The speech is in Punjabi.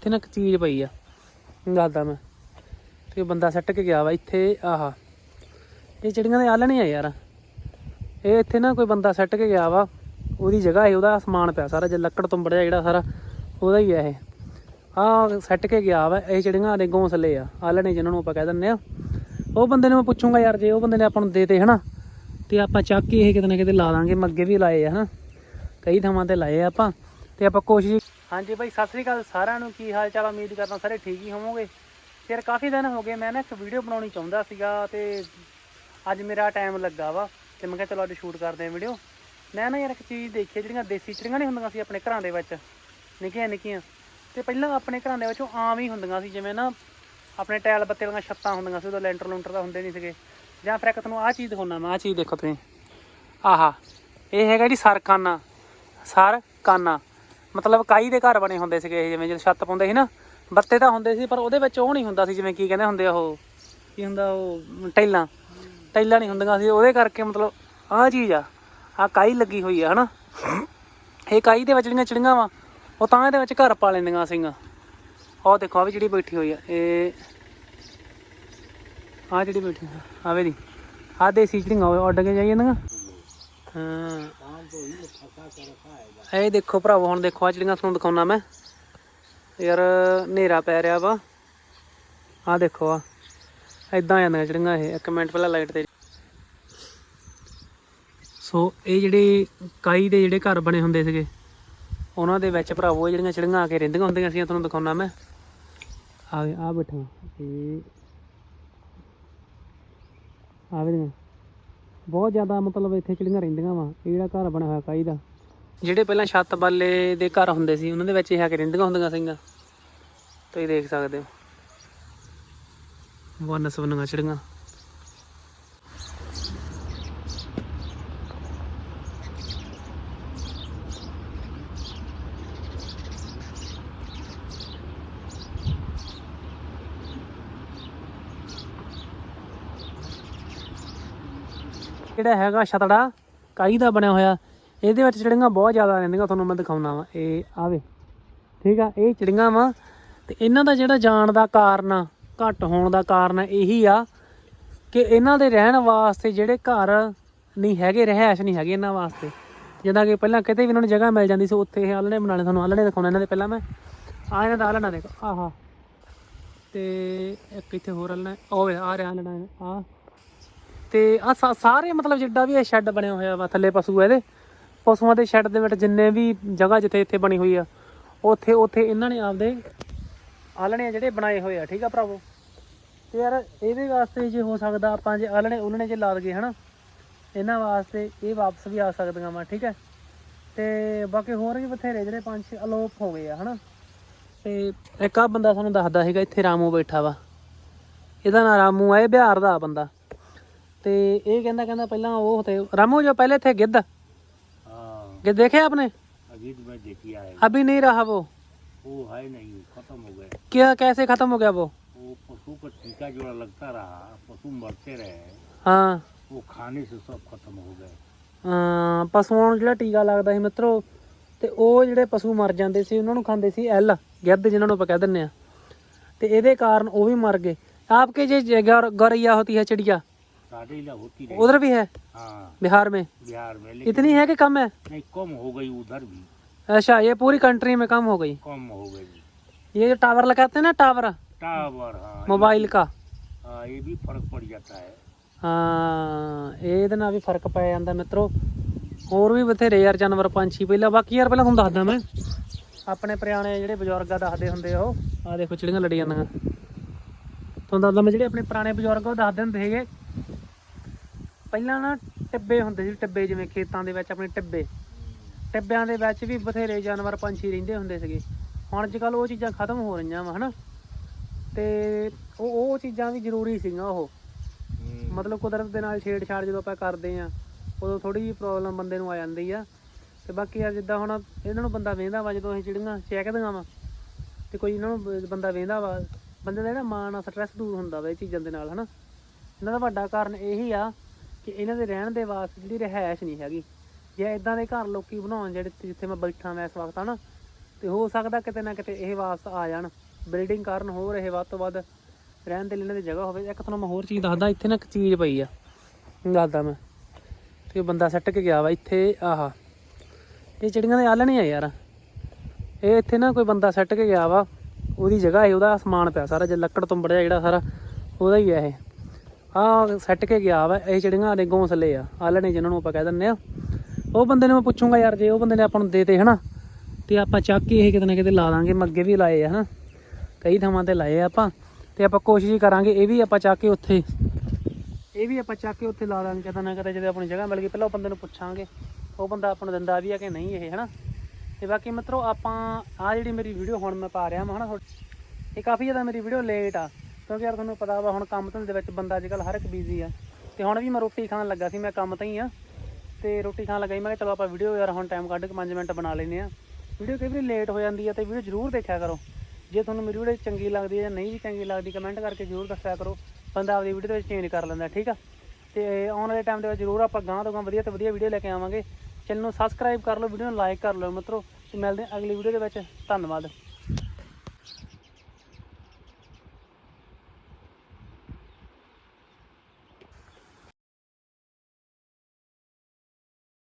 ਇੱਥੇ ਨਾ ਇੱਕ ਚੀਜ਼ ਪਈ ਆ। ਦੱਸਦਾ ਮੈਂ। ਤੇ ਬੰਦਾ ਸੱਟ ਕੇ ਗਿਆ ਵਾ ਇੱਥੇ, ਆਹਾ। ਇਹ ਚਿੜੀਆਂ ਦੇ ਆਲਣੇ ਆ ਯਾਰ। ਇਹ ਇੱਥੇ ਨਾ ਕੋਈ ਬੰਦਾ ਸੱਟ ਕੇ ਗਿਆ ਵਾ। ਉਹਦੀ ਜਗ੍ਹਾ ਹੈ ਉਹਦਾ ਸਮਾਨ ਪਿਆ ਸਾਰਾ, ਜੇ ਲੱਕੜ ਤੁੰਬੜ ਜਿਹਾ ਜਿਹੜਾ ਸਾਰਾ, ਉਹਦਾ ਹੀ ਆ ਇਹ। ਆ ਸੱਟ ਕੇ ਗਿਆ ਵਾ, ਇਹ ਚਿੜੀਆਂ ਦੇ ਘੋਂਸਲੇ ਆ ਆਲਣੇ ਜਿਹਨਾਂ ਨੂੰ ਆਪਾਂ ਕਹਿ ਦਿੰਦੇ ਆ। ਉਹ ਬੰਦੇ ਨੂੰ ਮੈਂ ਪੁੱਛੂੰਗਾ ਯਾਰ, ਜੇ ਉਹ ਬੰਦੇ ਨੇ ਆਪਾਂ ਨੂੰ ਦੇਤੇ ਹਨਾ? ਤੇ ਆਪਾਂ ਚੱਕ ਕੇ ਇਹ ਕਿਤੇ ਨਾ ਕਿਤੇ ਲਾ ਦਾਂਗੇ, ਮੈਂ ਅੱਗੇ ਵੀ ਲਾਏ ਆ, ਹਨਾ? ਕਈ ਥਾਵਾਂ ਤੇ ਲਾਏ ਆ ਆਪਾਂ। ਤੇ ਆਪਾਂ ਕੋਸ਼ਿਸ਼ ਹਾਂਜੀ ਬਾਈ, ਸਤਿ ਸ੍ਰੀ ਅਕਾਲ ਸਾਰਿਆਂ ਨੂੰ। ਕੀ ਹਾਲ ਚਾਲ ਉਮੀਦ ਕਰਦਾ ਸਾਰੇ ਠੀਕ ਹੀ ਹੋਵੋਗੇ। ਫਿਰ ਕਾਫੀ ਦਿਨ ਹੋ ਗਏ, ਮੈਂ ਨਾ ਇੱਕ ਵੀਡੀਓ ਬਣਾਉਣੀ ਚਾਹੁੰਦਾ ਸੀਗਾ ਤੇ ਅੱਜ ਮੇਰਾ ਟਾਈਮ ਲੱਗਾ ਵਾ ਤੇ ਮੈਂ ਕਿਹਾ ਚਲੋ ਅੱਜ ਸ਼ੂਟ ਕਰਦੇ ਆਂ ਵੀਡੀਓ। ਮੈਂ ਨਾ ਯਾਰ ਇੱਕ ਚੀਜ਼ ਦੇਖੀ, ਜਿਹੜੀਆਂ ਦੇਸੀ ਚਿੜੀਆਂ ਨਹੀਂ ਹੁੰਦੀਆਂ ਸੀ ਆਪਣੇ ਘਰਾਂ ਦੇ ਵਿੱਚ, ਨਿੱਕੀਆਂ ਨਿੱਕੀਆਂ। ਤੇ ਪਹਿਲਾਂ ਆਪਣੇ ਘਰਾਂ ਦੇ ਵਿੱਚ ਉਹ ਆਮ ਹੀ ਹੁੰਦੀਆਂ ਸੀ, ਜਿਵੇਂ ਨਾ ਆਪਣੇ ਟਾਇਲ ਬੱਤੇ ਵਾਲੀਆਂ ਛੱਤਾਂ ਹੁੰਦੀਆਂ ਸੀ, ਉਦੋਂ ਲੈਂਟਰ ਲੁੰਟਰ ਤਾਂ ਹੁੰਦੇ ਨਹੀਂ ਸੀਗੇ। ਜਾਂ ਫਿਰ ਇੱਕ ਤੁਹਾਨੂੰ ਆਹ ਚੀਜ਼ ਦਿਖਾਉਣਾ, ਮੈਂ ਆਹ ਚੀਜ਼ ਦੇਖੋ ਤੁਸੀਂ। ਆਹਾ, ਇਹ ਹੈਗਾ ਜੀ ਸਰਕਾਨਾ ਸਰ ਮਤਲਬ ਕਾਈ ਦੇ ਘਰ ਬਣੇ ਹੁੰਦੇ ਸੀਗੇ ਇਹ, ਜਿਵੇਂ ਜਦੋਂ ਛੱਤ ਪਾਉਂਦੇ ਸੀ ਨਾ, ਬੱਤੇ ਤਾਂ ਹੁੰਦੇ ਸੀ, ਪਰ ਉਹਦੇ ਵਿੱਚ ਉਹ ਨਹੀਂ ਹੁੰਦਾ ਸੀ, ਜਿਵੇਂ ਕੀ ਕਹਿੰਦੇ ਹੁੰਦੇ ਆ ਉਹ, ਕੀ ਹੁੰਦਾ ਉਹ ਟੈਲਾਂ ਟੈਲਾਂ ਨਹੀਂ ਹੁੰਦੀਆਂ ਸੀ, ਉਹਦੇ ਕਰਕੇ ਮਤਲਬ ਆਹ ਚੀਜ਼ ਆ, ਆਹ ਕਾਈ ਲੱਗੀ ਹੋਈ ਆ, ਹਨਾ? ਇਹ ਕਾਈ ਦੇ ਵਿੱਚ ਜਿਹੜੀਆਂ ਚਿੜੀਆਂ ਵਾ, ਉਹ ਤਾਂ ਇਹਦੇ ਵਿੱਚ ਘਰ ਪਾ ਲੈਂਦੀਆਂ ਸੀਗੀਆਂ। ਉਹ ਦੇਖੋ ਆ ਵੀ ਜਿਹੜੀ ਬੈਠੀ ਹੋਈ ਆ, ਇਹ ਆ ਜਿਹੜੀ ਬੈਠੀ ਆ ਆਵੇ ਦੀ ਆ ਦੇਸੀ ਚਿੜੀਆਂ, ਉਹ ਉੱਡ ਕੇ ਜਾਈ ਜਾਂਦੀਆਂ। ਹਾਂ। ਇਹ ਦੇਖੋ ਭਰਾਵੋ, ਹੁਣ ਦੇਖੋ ਆ ਜਿਹੜੀਆਂ ਤੁਹਾਨੂੰ ਦਿਖਾਉਣਾ ਮੈਂ। ਯਾਰ, ਹਨੇਰਾ ਪੈ ਰਿਹਾ ਵਾ। ਆ ਦੇਖੋ ਆ ਇਦਾਂ ਜਾਂਦੀਆਂ ਜਿਹੜੀਆਂ ਇਹ। ਇੱਕ ਮਿੰਟ ਪਹਿਲਾਂ ਲਾਈਟ ਤੇ। ਸੋ ਇਹ ਜਿਹੜੇ ਕਾਈ ਦੇ ਜਿਹੜੇ ਘਰ ਬਣੇ ਹੁੰਦੇ ਸੀਗੇ, ਉਹਨਾਂ ਦੇ ਵਿੱਚ ਭਰਾਵੋ ਇਹ ਜਿਹੜੀਆਂ ਚਿੜੀਆਂ ਆ ਕੇ ਰਹਿੰਦੀਆਂ ਹੁੰਦੀਆਂ ਸੀ ਤੁਹਾਨੂੰ ਦਿਖਾਉਣਾ ਮੈਂ। ਆ ਆ ਬੈਠਾ ਇਹ ਆ ਵੇ ਬਹੁਤ ਜ਼ਿਆਦਾ ਮਤਲਬ ਇੱਥੇ ਚਿੜੀਆਂ ਰਹਿੰਦੀਆਂ ਵਾ, ਇਹ ਜਿਹੜਾ ਘਰ ਬਣਿਆ ਹੋਇਆ ਕਾਈ ਦਾ? ਜਿਹੜੇ ਪਹਿਲਾਂ ਛੱਤ ਬਾਲੇ ਦੇ ਘਰ ਹੁੰਦੇ ਸੀ, ਉਹਨਾਂ ਦੇ ਵਿੱਚ ਇਹ ਆ ਕੇ ਰਹਿੰਦੀਆਂ ਹੁੰਦੀਆਂ ਸੀਗੀਆਂ। ਤੁਸੀਂ ਦੇਖ ਸਕਦੇ ਹੋ। ਵਨ ਸਵਨੀਆਂ ਚਿੜੀਆਂ। ਕਿਹੜਾ ਹੈਗਾ ਛਤੜਾ? ਕਾਈ ਦਾ ਬਣਿਆ ਹੋਇਆ। ਇਹਦੇ ਵਿੱਚ ਚਿੜੀਆਂ ਬਹੁਤ ਜ਼ਿਆਦਾ ਰਹਿੰਦੀਆਂ, ਤੁਹਾਨੂੰ ਮੈਂ ਦਿਖਾਉਣਾ ਵਾ। ਇਹ ਆਵੇ ਠੀਕ ਆ, ਇਹ ਚਿੜੀਆਂ ਵਾ। ਤੇ ਇਹਨਾਂ ਦਾ ਜਿਹੜਾ ਜਾਣ ਦਾ ਕਾਰਨ ਆ, ਘਟ ਹੋਣ ਦਾ ਕਾਰਨ ਇਹੀ ਆ ਕਿ ਇਹਨਾਂ ਦੇ ਰਹਿਣ ਵਾਸਤੇ ਜਿਹੜੇ ਘਰ ਨਹੀਂ ਹੈਗੇ, ਰਹਿائش ਨਹੀਂ ਹੈਗੇ ਇਹਨਾਂ ਵਾਸਤੇ। ਜਿੱਦਾਂ ਕਿ ਪਹਿਲਾਂ ਕਿਤੇ ਵੀ ਇਹਨਾਂ ਨੂੰ ਜਗ੍ਹਾ ਮਿਲ ਜਾਂਦੀ ਸੀ, ਉੱਥੇ ਇਹ ਆਲਣੇ ਬਣਾਣੇ ਤੁਹਾਨੂੰ। ਆਲਣੇ ਦਿਖਾਉਣਾ ਇਹਨਾਂ ਦੇ ਪਹਿਲਾਂ ਮੈਂ। ਆ ਇਹਨਾਂ ਦਾ ਆਲਣਾ ਦੇਖੋ। ਆਹਾ। ਤੇ ਇੱਕ ਇੱਥੇ ਹੋਰ ਆਲਣਾ ਓਏ ਆ ਰਿਹਾ ਆਲਣਾ ਆ ਤੇ ਆ ਸਾਰੇ ਮਤਲਬ ਜਿੱਡਾ ਵੀ ਇਹ ਸ਼ੈੱਡ ਬਣਿਆ ਹੋਇਆ ਵਾ ਥੱਲੇ ਪਸ਼ੂ ਆ ਇਹਦੇ, ਪਸ਼ੂਆਂ ਦੇ ਸ਼ੈੱਡ ਦੇ ਵਿੱਚ ਜਿੰਨੇ ਵੀ ਜਗ੍ਹਾ ਜਿੱਥੇ ਇੱਥੇ ਬਣੀ ਹੋਈ ਆ, ਉੱਥੇ ਉੱਥੇ ਇਹਨਾਂ ਨੇ ਆਪਦੇ ਆਲਣੇ ਜਿਹੜੇ ਬਣਾਏ ਹੋਏ ਆ, ਠੀਕ ਆ ਭਰਾਵੋ? ਤੇ ਯਾਰ ਇਹਦੇ ਵਾਸਤੇ ਜੇ ਹੋ ਸਕਦਾ ਆਪਾਂ ਜੇ ਆਲਣੇ ਉਲਣੇ ਜੇ ਲਾ ਦਈਏ, ਹਨਾ? ਇਹਨਾਂ ਵਾਸਤੇ ਇਹ ਵਾਪਸ ਵੀ ਆ ਸਕਦੀਆਂ ਵਾ, ਠੀਕ ਹੈ ਤੇ ਬਾਕੀ ਹੋਰ ਵੀ ਬਥੇਰੇ ਜਿਹੜੇ ਪੰਛੀ ਅਲੋਪ ਹੋ ਗਏ ਆ, ਹਨਾ? ਤੇ ਇੱਕ ਆ ਬੰਦਾ ਸਾਨੂੰ ਦੱਸਦਾ ਸੀਗਾ, ਇੱਥੇ ਰਾਮੂ ਬੈਠਾ ਵਾ। ਇਹਦਾ ਨਾਂ ਰਾਮੂ ਆ, ਇਹ ਬਿਹਾਰ ਦਾ ਬੰਦਾ। ਤੇ ਇਹ ਕਹਿੰਦਾ ਕਹਿੰਦਾ ਪਹਿਲਾਂ ਉਹ ਤੇ ਰਾਮੂ ਜੋ ਪਹਿਲੇ थे गिद्ध हाँ गिद्ध देखे आपने अभी तो मैं देखी आए अभी नहीं रहा वो वो है नहीं खत्म हो गए क्या कैसे खत्म हो गया वो वो पशु का टीका जोड़ा लगता रहा पशु मरते रहे हाँ वो खाने से सब खत्म हो गए ਅਮ ਪਸ਼ੂਆਂ ਨੂੰ ਜਿਹੜਾ ਟੀਕਾ ਲੱਗਦਾ ਸੀ ਮਿੱਤਰੋ ਤੇ ਉਹ ਜਿਹੜੇ ਪਸ਼ੂ ਮਰ ਜਾਂਦੇ ਸੀ ਉਹਨਾਂ ਨੂੰ ਖਾਂਦੇ ਸੀ ਐਲ ਗਿੱਧ ਜਿਨ੍ਹਾਂ ਨੂੰ ਆਪਾਂ ਕਹਿ ਦਿੰਨੇ ਆ ਤੇ ਇਹਦੇ ਕਾਰਨ ਉਹ ਵੀ ਮਰ ਗਏ आपके जो गौर- गौरैया होती है चिड़िया साढ़े इला होती रही उधर भी है हाँ बिहार में बिहार में लेकिन इतनी है कि कम है नहीं कम हो गई उधर भी अच्छा ये पूरी कंट्री में कम हो गई कम हो गई ये जो टावर लगाते हैं ना टावर टावर हाँ मोबाइल का हाँ ये भी फर्क पड़ जाता है ਹਾਂ ਇਹਦੇ ਨਾਲ ਵੀ ਫਰਕ ਪੈ ਜਾਂਦਾ ਮਿੱਤਰੋ ਹੋਰ ਵੀ ਬਥੇਰੇ ਯਾਰ ਜਾਨਵਰ ਪੰਛੀ ਪਹਿਲਾਂ ਬਾਕੀ ਯਾਰ ਪਹਿਲਾਂ ਤੁਹਾਨੂੰ ਦੱਸਦਾ ਮੈਂ ਆਪਣੇ ਪੁਰਾਣੇ ਜਿਹੜੇ ਬਜ਼ੁਰਗਾਂ ਦੱਸਦੇ ਹੁੰਦੇ ਆ ਉਹ ਆ ਦੇਖੋ ਚਿੜੀਆਂ ਲੜੀ ਜਾਂਦੀਆਂ ਤੁਹਾਨੂੰ ਦੱਸਦਾ ਮੈਂ ਜਿਹੜੇ ਆਪਣੇ ਪੁਰਾਣੇ ਬਜ਼ੁਰਗ ਉਹ ਦੱਸਦੇ ਹੁੰਦੇ ਸੀਗੇ ਪਹਿਲਾਂ ਨਾ ਟਿੱਬੇ ਹੁੰਦੇ ਸੀ ਟਿੱਬੇ ਜਿਵੇਂ ਖੇਤਾਂ ਦੇ ਵਿੱਚ ਆਪਣੇ ਟਿੱਬੇ। ਟਿੱਬਿਆਂ ਦੇ ਵਿੱਚ ਵੀ ਬਥੇਰੇ ਜਾਨਵਰ ਪੰਛੀ ਰਹਿੰਦੇ ਹੁੰਦੇ ਸੀਗੇ। ਹੁਣ ਅੱਜ ਕੱਲ ਉਹ ਚੀਜ਼ਾਂ ਖਤਮ ਹੋ ਰਹੀਆਂ ਵਾ ਹਨਾ? ਤੇ ਉਹ ਉਹ ਚੀਜ਼ਾਂ ਵੀ ਜ਼ਰੂਰੀ ਸੀਗੀਆਂ ਉਹ। ਮਤਲਬ ਕੁਦਰਤ ਦੇ ਨਾਲ ਛੇੜਛਾੜ ਜਦੋਂ ਆਪਾਂ ਕਰਦੇ ਆ ਉਦੋਂ ਥੋੜੀ ਜਿਹੀ ਪ੍ਰੋਬਲਮ ਬੰਦੇ ਨੂੰ ਆ ਜਾਂਦੀ ਆ। ਤੇ ਬਾਕੀ ਯਾਰ ਜਿੱਦਾਂ ਹੁਣ ਇਹਨਾਂ ਨੂੰ ਬੰਦਾ ਵੇਂਦਾ ਵਾ ਜਦੋਂ ਅਸੀਂ ਚਿੜੀਆਂ ਚੈੱਕਦੀਆਂ ਵਾ ਤੇ ਕੋਈ ਇਹਨਾਂ ਨੂੰ ਬੰਦਾ ਵੇਂਦਾ ਵਾ ਬੰਦੇ ਦਾ ਜਿਹੜਾ ਮਾਨ ਸਟ੍ਰੈਸ ਦੂਰ ਹੁੰਦਾ ਵਾ ਇਹ ਚੀਜ਼ਾਂ ਦੇ ਨਾਲ ਹਨਾ? ਇਹਨਾਂ ਦਾ ਵੱਡਾ ਕਾਰਨ ਇਹੀ ਆ ਕਿ ਇਹਨਾਂ ਦੇ ਰਹਿਣ ਦੇ ਵਾਸਤੇ ਜਿਹੜੀ ਰਿਹਾਇਸ਼ ਨਹੀਂ ਹੈਗੀ। ਜਾਂ ਇਦਾਂ ਦੇ ਘਰ ਲੋਕੀ ਬਣਾਉਣ ਜਿਹੜੇ ਜਿੱਥੇ ਮੈਂ ਬੈਠਾ ਮੈਂ ਇਸ ਵਕਤ ਹਨਾ, ਤੇ ਹੋ ਸਕਦਾ ਕਿਤੇ ਨਾ ਕਿਤੇ ਇਹ ਵਾਸਤੇ ਆ ਜਾਣ। ਬਿਲਡਿੰਗ ਕਾਰਨ ਹੋਰ ਇਹ ਵੱਧ ਤੋਂ ਵੱਧ ਰਹਿਣ ਦੇ ਲਈ ਇਹਨਾਂ ਦੀ ਜਗ੍ਹਾ ਹੋਵੇ। ਇੱਕ ਤੁਹਾਨੂੰ ਮੈਂ ਹੋਰ ਚੀਜ਼ ਦੱਸਦਾ, ਇੱਥੇ ਨਾ ਇੱਕ ਚੀਜ਼ ਪਈ ਆ। ਦੱਸਦਾ ਮੈਂ। ਤੇ ਬੰਦਾ ਸੱਟ ਕੇ ਗਿਆ ਵਾ, ਇੱਥੇ ਆਹ, ਇਹ ਚਿੜੀਆਂ ਦੇ ਆਲਣੇ ਆ ਯਾਰ। ਇਹ ਇੱਥੇ ਨਾ ਕੋਈ ਬੰਦਾ ਸੱਟ ਕੇ ਗਿਆ ਵਾ, ਉਹਦੀ ਜਗ੍ਹਾ ਹੈ ਉਹਦਾ ਸਮਾਨ ਪਿਆ ਸਾਰਾ, ਜੇ ਲੱਕੜ ਤੋਂ ਬੜਿਆ ਜਿਹੜਾ ਸਾਰਾ, ਉਹਦਾ ਹੀ ਹੈ ਇਹ। ਆ ਸੱਟ ਕੇ ਗਿਆ ਵਾ, ਇਹ ਚਿੜੀਆਂ ਦੇ ਘੋਂਸਲੇ ਆ, ਆਲਣੇ ਜਿਹਨਾਂ ਨੂੰ ਆਪਾਂ ਕਹਿ ਦਿੰਦੇ ਆ। ਉਹ ਬੰਦੇ ਨੂੰ ਮੈਂ ਪੁੱਛੂੰਗਾ ਯਾਰ, ਜੇ ਉਹ ਬੰਦੇ ਨੇ ਆਪਾਂ ਨੂੰ ਦੇਤੇ ਹਨਾ, ਤੇ ਆਪਾਂ ਚੱਕ ਕੇ ਇਹ ਕਿਤੇ ਨਾ ਕਿਤੇ ਲਾ ਦਾਂਗੇ, ਮੈਂ ਅੱਗੇ ਵੀ ਲਾਏ ਆ ਹਨਾ। ਕਈ ਥਾਵਾਂ ਤੇ ਲਾਏ ਆ ਆਪਾਂ, ਤੇ ਆਪਾਂ ਕੋਸ਼ਿਸ਼ ਕਰਾਂਗੇ, ਇਹ ਵੀ ਆਪਾਂ ਚੱਕ ਕੇ ਉੱਥੇ, ਇਹ ਵੀ ਆਪਾਂ ਚੱਕ ਕੇ ਉੱਥੇ ਲਾ ਦਾਂਗੇ, ਕਿਤੇ ਨਾ ਕਿਤੇ ਜਦੋਂ ਆਪਣੀ ਜਗ੍ਹਾ ਮਿਲ ਗਈ, ਪਹਿਲਾਂ ਉਹ ਬੰਦੇ ਨੂੰ ਪੁੱਛਾਂਗੇ, ਉਹ ਬੰਦਾ ਆਪਾਂ ਨੂੰ ਦਿੰਦਾ ਵੀ ਆ ਕਿ ਨਹੀਂ ਇਹ, ਹਨਾ। ਤੇ ਬਾਕੀ ਮਿੱਤਰੋ, ਆਪਾਂ ਆ ਜਿਹੜੀ ਮੇਰੀ ਵੀਡੀਓ ਹੁਣ ਮੈਂ ਪਾ ਰਿਹਾ ਹਾਂ ਹਨਾ ਤੁਹਾਡੇ- ਇਹ ਕਾਫੀ ਜ਼ਿਆਦਾ ਮੇਰੀ ਵੀਡੀਓ ਲੇਟ ਆ। ਕਿਉਂਕਿ ਯਾਰ ਤੁਹਾਨੂੰ ਪਤਾ ਵਾ ਹੁਣ ਕੰਮ ਧੰਦੇ ਦੇ ਵਿੱਚ ਬੰਦਾ ਅੱਜਕੱਲ ਹਰ ਇੱਕ ਬਿਜ਼ੀ ਆ। ਤੇ ਹੁਣ ਵੀ ਮੈਂ ਰੋਟੀ ਖਾਣ ਲੱਗਾ ਸੀ, ਮੈਂ ਕੰਮ ਤਾਂ ਹੀ ਆ। ਤੇ ਰੋਟੀ ਖਾਣ ਲੱਗਾ ਸੀ, ਮੈਂ ਕਿਹਾ ਚਲੋ ਆਪਾਂ ਵੀਡੀਓ ਯਾਰ ਹੁਣ ਟਾਈਮ ਕੱਢ ਕੇ 5 ਮਿੰਟ ਬਣਾ ਲੈਨੇ ਆ। ਵੀਡੀਓ ਕਈ ਵਾਰੀ ਲੇਟ ਹੋ ਜਾਂਦੀ ਆ ਤੇ ਵੀਡੀਓ ਜ਼ਰੂਰ ਦੇਖਿਆ ਕਰੋ। ਜੇ ਤੁਹਾਨੂੰ ਮੇਰੀ ਵੀਡੀਓ ਚੰਗੀ ਲੱਗਦੀ ਹੈ ਜਾਂ ਨਹੀਂ ਵੀ ਚੰਗੀ ਲੱਗਦੀ ਕਮੈਂਟ ਕਰਕੇ ਜ਼ਰੂਰ ਦੱਸਿਆ ਕਰੋ। ਬੰਦਾ ਆਪਦੀ ਵੀਡੀਓ ਦੇ ਵਿੱਚ ਚੇਂਜ ਕਰ ਲੈਂਦਾ, ਠੀਕ ਆ? ਤੇ ਆਉਣ ਵਾਲੇ ਟਾਈਮ ਦੇ ਵਿੱਚ ਜ਼ਰੂਰ ਆਪਾਂ ਗਾਂ ਤੋਂ ਗਾਂ ਵਧੀਆ ਤੋਂ ਵਧੀਆ ਵੀਡੀਓ ਲੈ ਕੇ ਆਵਾਂਗੇ। ਚੈਨਲ ਨੂੰ ਸਬਸਕ੍ਰਾਈਬ ਕਰ ਲਓ ਵੀਡੀਓ ਨੂੰ ਲਾਈਕ ਕਰ ਲਓ ਮਿੱਤਰੋ। ਤੇ ਮਿਲਦੇ ਹਾਂ ਅਗਲੀ ਵੀਡੀਓ ਦੇ ਵਿੱਚ। ਧੰਨਵਾਦ।